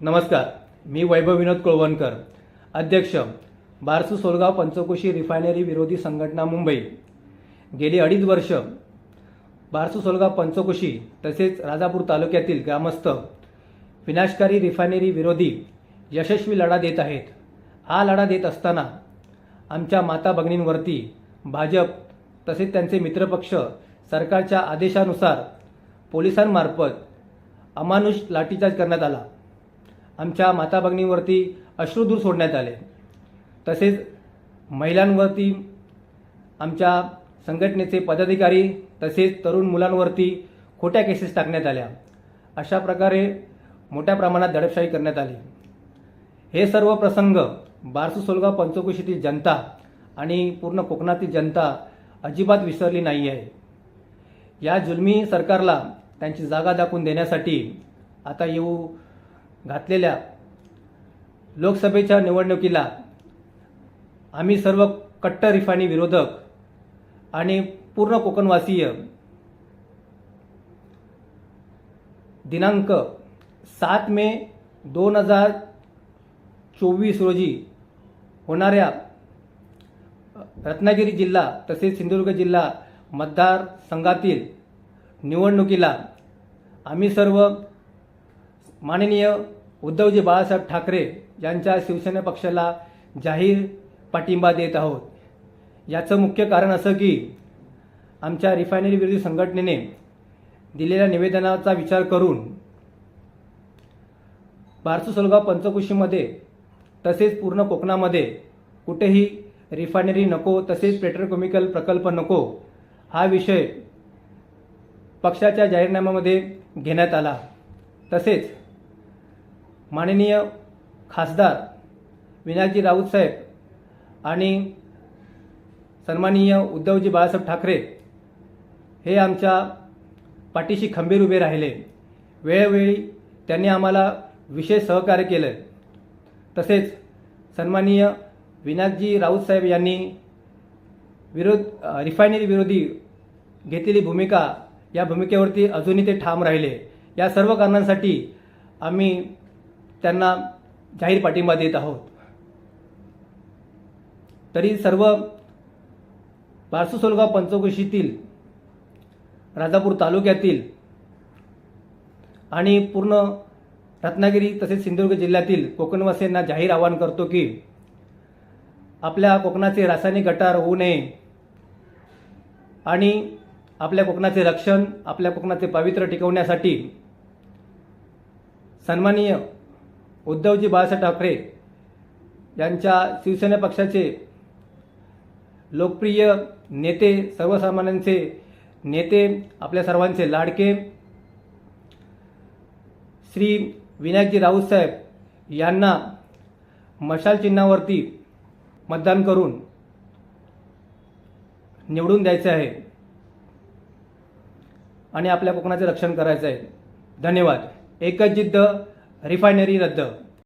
नमस्कार मी वैभव विनोद कुळवणकर अध्यक्ष बारसू सोलगाव पंचकोशी रिफायनरी विरोधी संघटना मुंबई. गेली अडीच वर्ष बारसू सोलगाव पंचकोशी तसेच राजापूर तालुक्यातील ग्रामस्थ विनाशकारी रिफायनरी विरोधी यशस्वी लढा देत आहेत. हा लढा देत असताना आमच्या माता भगिनींवरती भाजप तसेच त्यांचे मित्रपक्ष सरकारच्या आदेशानुसार पोलिसांमार्फत अमानुष लाठीचार्ज करण्यात आला. आमच्या माता भगिनींवरती अश्रुधूर सोडण्यात आले. तसेच महिलांवरती आमच्या संघटनेचे पदाधिकारी तसेच तरुण मुलांवरती खोट्या केसेस टाकण्यात आल्या. अशा प्रकारे मोठ्या प्रमाणात दडपशाही करण्यात आली. हे सर्व प्रसंग बारसू सोलगाव पंचकोशीतील जनता आणि पूर्ण कोकणातील जनता अजिबात विसरली नाही आहे या जुलमी सरकारला त्यांची जागा दाखवून देण्यासाठी आता येऊ घातलेल्या लोकसभेच्या निवडणुकीला आम्ही सर्व कट्टर रिफाणी विरोधक आणि पूर्ण कोकणवासीय दिनांक सात मे दोन हजार चोवीस रोजी होणाऱ्या रत्नागिरी जिल्हा तसेच सिंधुदुर्ग जिल्हा मतदारसंघातील निवडणुकीला आम्ही सर्व माननीय उद्धवजी बाळासाहेब ठाकरे यांच्या शिवसेना पक्षाला जाहीर पाठिंबा देत आहोत. याचं मुख्य कारण असं की आमच्या रिफायनरी विरोधी संघटनेने दिलेल्या निवेदनाचा विचार करून बारसू सोलगाव पंचकोशीमध्ये तसेच पूर्ण कोकणामध्ये कुठेही रिफायनरी नको तसेच पेट्रोकेमिकल प्रकल्प नको हा विषय पक्षाच्या जाहीरनाम्यामध्ये घेण्यात आला. तसेच माननीय खासदार विनायकजी राऊत साहेब आणि सन्माननीय उद्धवजी बाळासाहेब ठाकरे हे आमच्या पाठीशी खंबीर उभे राहिले. वेळोवेळी त्यांनी आम्हाला विशेष सहकार्य केलं. तसेच सन्माननीय विनायकजी राऊत साहेब यांनी विरोध रिफायनरी विरोधी घेतलेली भूमिका या भूमिकेवरती अजूनही ते ठाम राहिले. या सर्व कारणांसाठी आम्ही त्यांना जाहीर पाठिंबा देत आहोत. तरी सर्व बारसुसोलगाव पंचकोशीतील राजापूर तालुक्यातील आणि पूर्ण रत्नागिरी तसेच सिंधुदुर्ग जिल्ह्यातील कोकणवासियांना जाहीर आवाहन करतो की आपल्या कोकणाचे रासायनिक गटार होऊ नये आणि आपल्या कोकणाचे रक्षण आपल्या कोकणाचे पावित्र्य टिकवण्यासाठी सन्माननीय उद्धवजी बाळासाहेब ठाकरे यांच्या शिवसेना पक्षाचे लोकप्रिय नेते सर्वसामान्यांचे नेते आपल्या सर्वांचे लाडके श्री विनायकजी राऊत साहेब यांना मशाल चिन्हावरती मतदान करून निवडून द्यायचे आहे आणि आपल्या कोकणाचे रक्षण करायचं आहे. धन्यवाद. एकच जिद्द रिफायनरी रद्द.